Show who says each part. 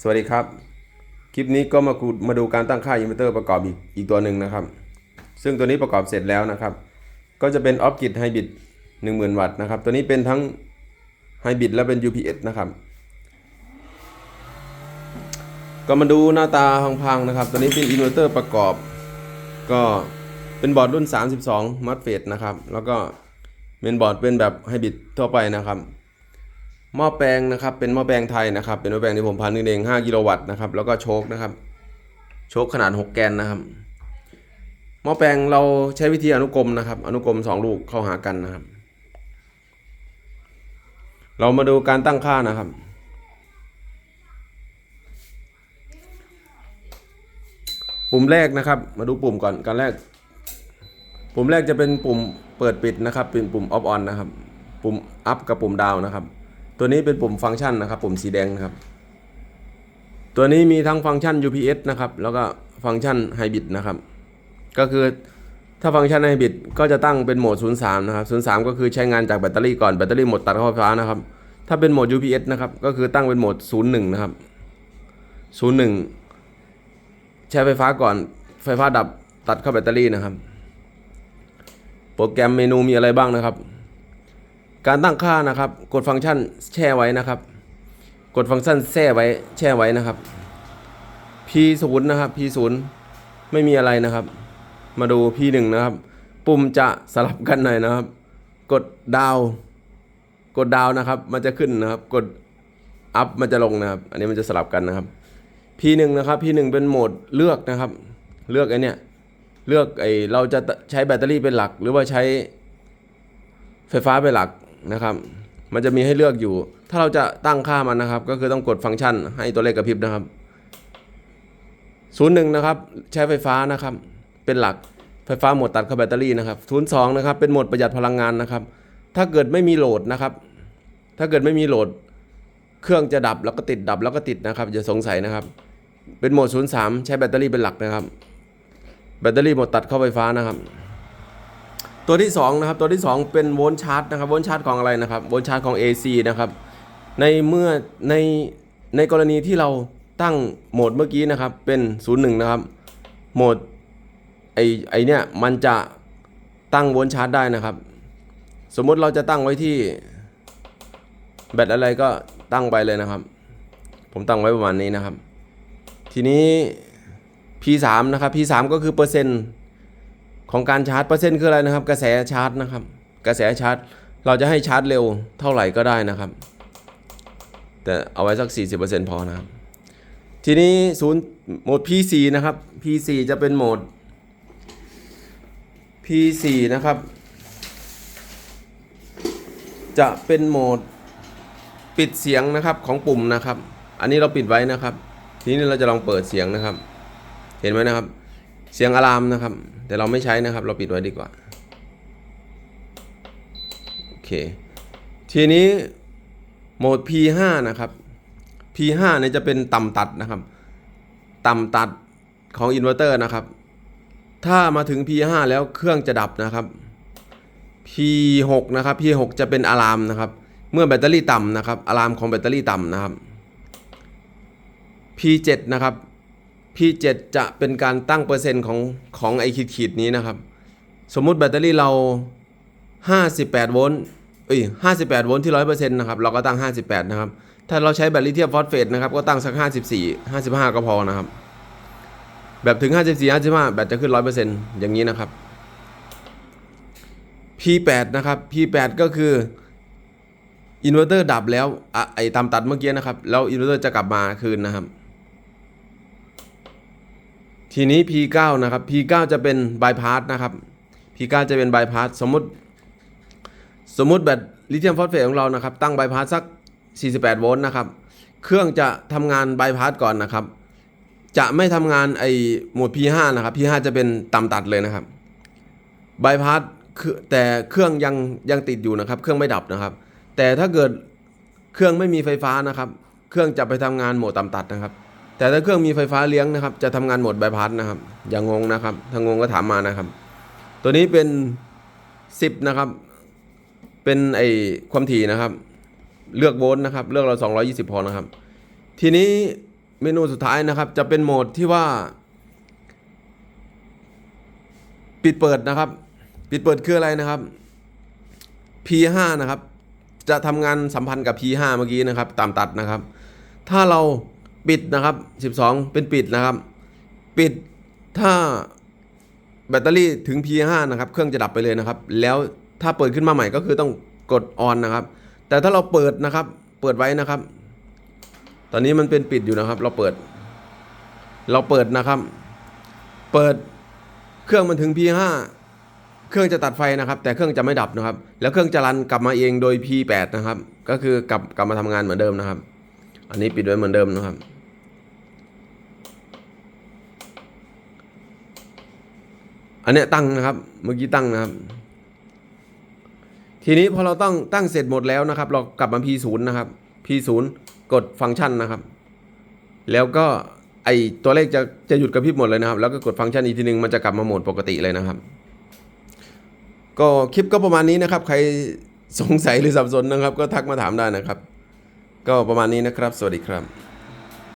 Speaker 1: สวัสดีครับ คลิปนี้ก็มาคูมาดูการตั้งค่าอินเวอร์เตอร์ประกอบอีกอีกตัวหนึ่งนะครับ ซึ่งตัวนี้ประกอบเสร็จแล้วนะครับ ก็จะเป็นออฟกิ h ไฮบริด10,000 วัตต์นะครับ ตัวนี้เป็นทั้งไฮบริดและเป็น UPS นะครับก็มาดูหน้าตาพังๆนะครับ ตัวนี้เป็นอินเวอร์เตอร์ประกอบ ก็เป็นบอร์ดรุ่น 32 มัดเฟดนะครับ แล้วก็เป็นบอร์ดเป็นแบบไฮบริดทั่วไปนะครับ หม้อแปลงนะครับ เป็นหม้อแปลงไทยนะครับ เป็นหม้อแปลงที่ผมพันเอง5กิโลวัตต์นะครับ แล้วก็โชคนะครับ โชคขนาด 6 แกนนะครับ หม้อแปลงเราใช้วิธีอนุกรมนะครับ อนุกรม 2 ลูกเข้าหากันนะครับ เรามาดูการตั้งค่านะครับปุ่มแรกนะครับ มาดูปุ่มก่อนการแรก ปุ่มแรกจะเป็นปุ่มเปิดปิดนะครับ เป็นปุ่ม off on นนะครับ ปุ่ม up กับปุ่ม down นะครับ ตัวนี้เป็นปุ่มฟังก์ชันนะครับ ปุ่มสีแดงนะครับ ตัวนี้มีทั้งฟังก์ชัน UPS นะครับ แล้วก็ฟังก์ชัน Hybrid นะครับ ก็คือถ้าฟังก์ชัน Hybrid ก็จะตั้งเป็นโหมด 03 นะครับ 03 ก็คือใช้งานจากแบตเตอรี่ก่อน แบตเตอรี่หมดตัดเข้าไฟฟ้านะครับ ถ้าเป็นโหมด UPS นะครับ ก็คือตั้งเป็นโหมด 01 นะครับ 01 ใช้ไฟฟ้าก่อน ไฟฟ้าดับตัดเข้าแบตเตอรี่นะครับ โปรแกรมเมนูมีอะไรบ้างนะครับ การตั้งค่านะครับ กดฟังก์ชันแช่ไว้นะครับ กดฟังก์ชันแช่ไว้แช่ไว้นะครับ P0 นะครับ P0 ไม่มีอะไรนะครับ มาดู P1 นะครับ ปุ่มจะสลับกันหน่อยนะครับ กดดาว กดดาวนะครับ มันจะขึ้นนะครับ กดอัพมันจะลงนะครับ อันนี้มันจะสลับกันนะครับ P1 นะครับ P1 เป็นโหมดเลือกนะครับ เลือกไอเนี้ยเลือกไอเราจะใช้แบตเตอรี่เป็นหลัก หรือว่าใช้ไฟฟ้าเป็นหลัก นะครับ มันจะมีให้เลือกอยู่ ถ้าเราจะตั้งค่ามันนะครับ ก็คือต้องกดฟังก์ชันให้ตัวเลขกระพริบนะครับ01นะครับ ใช้ไฟฟ้านะครับ เป็นหลักไฟฟ้าหมดตัดเข้าแบตเตอรี่นะครับ02นะครับ เป็นโหมดประหยัดพลังงานนะครับ ถ้าเกิดไม่มีโหลดนะครับ ถ้าเกิดไม่มีโหลด เครื่องจะดับแล้วก็ติดดับแล้วก็ติดนะครับอย่าสงสัยนะครับ เป็นโหมด03ใช้แบตเตอรี่เป็นหลักนะครับ แบตเตอรี่หมดตัดเข้าไฟฟ้านะครับ ตัวที่2นะครับตัวที่ 2 เป็นโวลต์ชาร์จนะครับโวลต์ชาร์จของอะไรนะครับโวลต์ชาร์จของ AC นะครับในเมื่อในในกรณีที่เราตั้งโหมดเมื่อกี้นะครับเป็น 01 นะครับโหมดไอไอเนี่ยมันจะตั้งโวลต์ชาร์จได้นะครับ สมมุติเราจะตั้งไว้ที่แบตอะไรก็ตั้งไปเลยนะครับ ผมตั้งไว้ประมาณนี้นะครับ ทีนี้ P3 นะครับ P3 ก็คือเปอร์เซ็นต์ ของการชาร์จเปอร์เซ็นต์คืออะไรนะครับ กระแสชาร์จนะครับ กระแสชาร์จเราจะให้ชาร์จเร็วเท่าไหร่ก็ได้นะครับ แต่เอาไว้สัก 40%พอนะครับ ทีนี้ศูนย์โหมด P4 นะครับ P4 จะเป็นโหมด P4 นะครับ จะเป็นโหมดปิดเสียงนะครับของปุ่มนะครับ อันนี้เราปิดไว้นะครับ ทีนี้เราจะลองเปิดเสียงนะครับ เห็นไหมนะครับ เสียงอะลามนะครับ แต่เราไม่ใช้นะครับ เราปิดไว้ดีกว่า โอเค ทีนี้โหมด P5 นะครับ P5 เนี่ยจะเป็นต่ำตัดนะครับ ต่ำตัดของอินเวอร์เตอร์นะครับ ถ้ามาถึง P5 แล้วเครื่องจะดับนะครับ P6 นะครับ P6 จะเป็นอะลามนะครับ เมื่อแบตเตอรี่ต่ำนะครับอะลามของแบตเตอรี่ต่ำนะครับ P7 นะครับ P7 จะเป็นการตั้งเปอร์เซ็นต์ของของไอขีดขีดๆนี้นะครับ สมมุติแบตเตอรี่เรา 58 โวลต์เอ้ย58 โวลต์ที่ 100%นะครับ เราก็ตั้ง 58 นะครับ ถ้าเราใช้แบตลิเธียมฟอสเฟตนะครับ ก็ตั้งสัก 54 55 ก็พอนะครับ แบบถึง 54 55 แบตจะขึ้น 100%อย่างนี้นะครับ P8 นะครับ P8 ก็คืออินเวอร์เตอร์ดับแล้วอไอตามตัดเมื่อกี้นะครับ แล้วอินเวอร์เตอร์จะกลับมาคืนนะครับ ทีนี้ P9 นะครับ P9 จะเป็นบายพาสนะครับ P9 จะเป็นบายพาสสมมติ สมมติแบตลิเธียมฟอสเฟตของเรานะครับ ตั้งบายพาสสัก 48 โวลต์นะครับ เครื่องจะทำงานบายพาสก่อนนะครับ จะไม่ทำงานไอโหมด P5 นะครับ P5 จะเป็นต่ำตัดเลยนะครับบายพาสคือแต่เครื่องยังยังติดอยู่นะครับ เครื่องไม่ดับนะครับ แต่ถ้าเกิดเครื่องไม่มีไฟฟ้านะครับ เครื่องจะไปทำงานโหมดต่ำตัดนะครับ แต่ถ้าเครื่องมีไฟฟ้าเลี้ยงนะครับ จะทำงานหมดใบพาสนะครับ อย่างงงนะครับถ้างงก็ถามมานะครับ ตัวนี้เป็น 10 นะครับ เป็นไอความถี่นะครับ เลือกโวลต์นะครับ เลือกเรา 220 พอนะครับ ทีนี้เมนูสุดท้ายนะครับ จะเป็นโหมดที่ว่า ปิดเปิดนะครับ ปิดเปิดคืออะไรนะครับ P5 นะครับ จะทำงานสัมพันธ์กับ P5 เมื่อกี้นะครับ ตามตัดนะครับ ถ้าเรา ปิดนะครับ 12 เป็นปิดนะครับ ปิดถ้าแบตเตอรี่ถึง P5 นะครับ เครื่องจะดับไปเลยนะครับ แล้วถ้าเปิดขึ้นมาใหม่ก็คือต้องกดออนนะครับ แต่ถ้าเราเปิดนะครับ เปิดไว้นะครับ ตอนนี้มันเป็นปิดอยู่นะครับ เราเปิด เราเปิดนะครับ เปิดเครื่องมันถึง P5 เครื่องจะตัดไฟนะครับ แต่เครื่องจะไม่ดับนะครับ แล้วเครื่องจะรันกลับมาเองโดย P8 นะครับ ก็คือกลับกลับมาทำงานเหมือนเดิมนะครับ อันนี้ปิดไว้เหมือนเดิมนะครับ อันนี้ตั้งนะครับ เมื่อกี้ตั้งนะครับ ทีนี้พอเราต้องตั้งเสร็จหมดแล้วนะครับ เรากลับมา P0 นะครับ P0 กดฟังก์ชันนะครับ แล้วก็ไอตัวเลขจะจะหยุดกระพริบหมดเลยนะครับ แล้วก็กดฟังก์ชันอีกทีหนึ่งมันจะกลับมาโหมดปกติเลยนะครับ ก็คลิปก็ประมาณนี้นะครับ ใครสงสัยหรือสับสนนะครับ ก็ทักมาถามได้นะครับ ก็ประมาณนี้นะครับ สวัสดีครับ